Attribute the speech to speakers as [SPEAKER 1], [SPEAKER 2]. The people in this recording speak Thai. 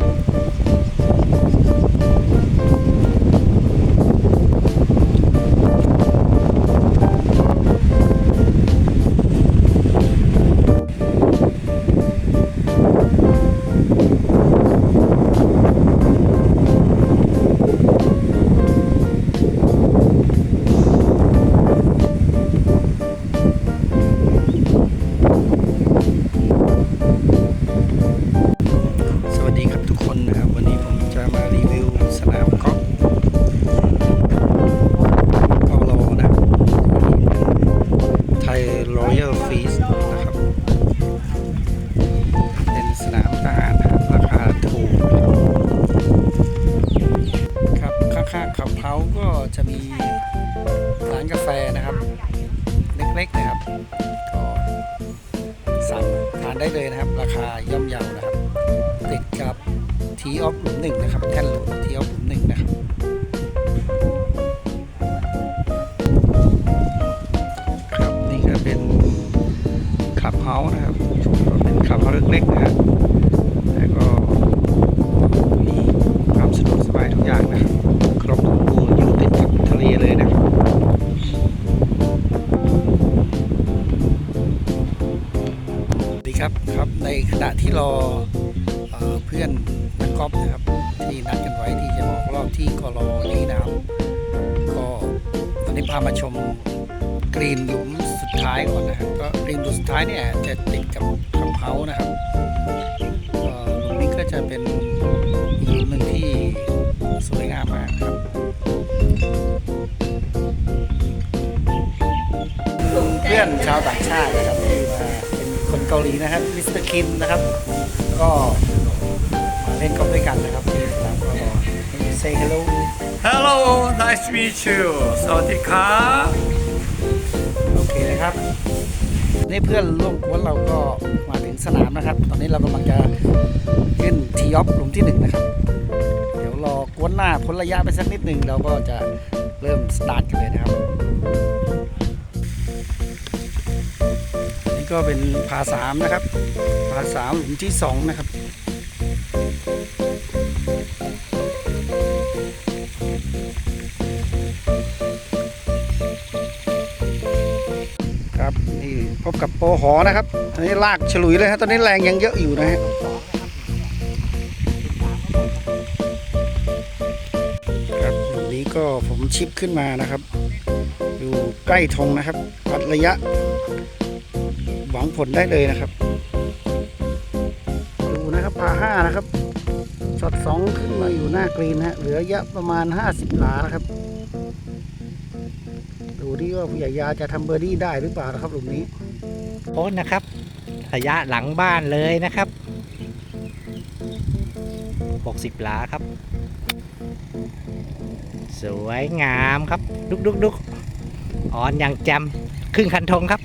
[SPEAKER 1] ส จะมีร้านกาแฟนะครับ เล็กๆนะครับก็สั่งทานได้เลยนะครับ ราคาย่อมเยานะครับ ติดกับทีออฟหลุมหนึ่งนะครับแท่นหลุมทีออฟหลุมหนึ่งนะครับครับนี่ก็เป็นคับเฮาส์นะครับก็เป็นคับเฮาส์เล็กๆนะครับแต่ก็มีความสะดวกสบายทุกอย่างนะครับ ครับครับในขณะที่รอเอ่อเพื่อนนักกอล์ฟนะครับที่นัดกันไว้ที่จะออกรอบที่กรอนี้นะครับก็ตอนนี้พามาชมกรีนหลุมสุดท้ายก่อนนะครับก็กรีนหลุมสุดท้ายเนี่ยจะติดกับคับเฮานะครับหลุมนี้ก็จะเป็นหลุมหนึ่งที่สวยงามมากครับเพื่อนชาวต่างชาตินะครับ เป็นคนเกาหลีนะครับมิสเตอร์คินนะครับ ก็มาเล่นกอล์ฟด้วยกันนะครับที่สนามกอล์ฟ say hello
[SPEAKER 2] Hello, nice to meet you. สวัสดีครับ
[SPEAKER 1] โอเคนะครับนี่เพื่อนร่วมกวนเราก็มาถึงสนามนะครับ ตอนนี้เรากำลังจะขึ้นทีออฟหลุมที่หนึ่งนะครับ เดี๋ยวรอกวนหน้าพ้นระยะไปสักนิดหนึ่งเราก็จะเริ่มสตาร์ทกันเลยนะครับ ก็เป็นพาสามนะครับพาสามหลุมที่สองนะครับครับนี่พบกับโปหอนะครับตอนนี้ลากฉลุยเลยฮะตอนนี้แรงยังเยอะอยู่นะฮะครับนนี้ก็ผมชิปขึ้นมานะครับ อยู่ใกล้ธงนะครับวัดระยะ หวังผลได้เลยนะครับ ดูนะครับพาห้านะครับช็อตสองขึ้นมาอยู่หน้ากรีนฮะเหลือระยะประมาณ 50 หลานะครับ ดูดิว่าผู้ใหญ่ยาจะทำเบอร์ดี้ได้หรือเปล่านะครับหลุมนี้
[SPEAKER 3] โอ้นะครับระยะหลังบ้านเลยนะครับ 60 หลาครับ สวยงามครับ ดุกดุกดุกอ่อนอย่างแจำครึ่งคันธงครับ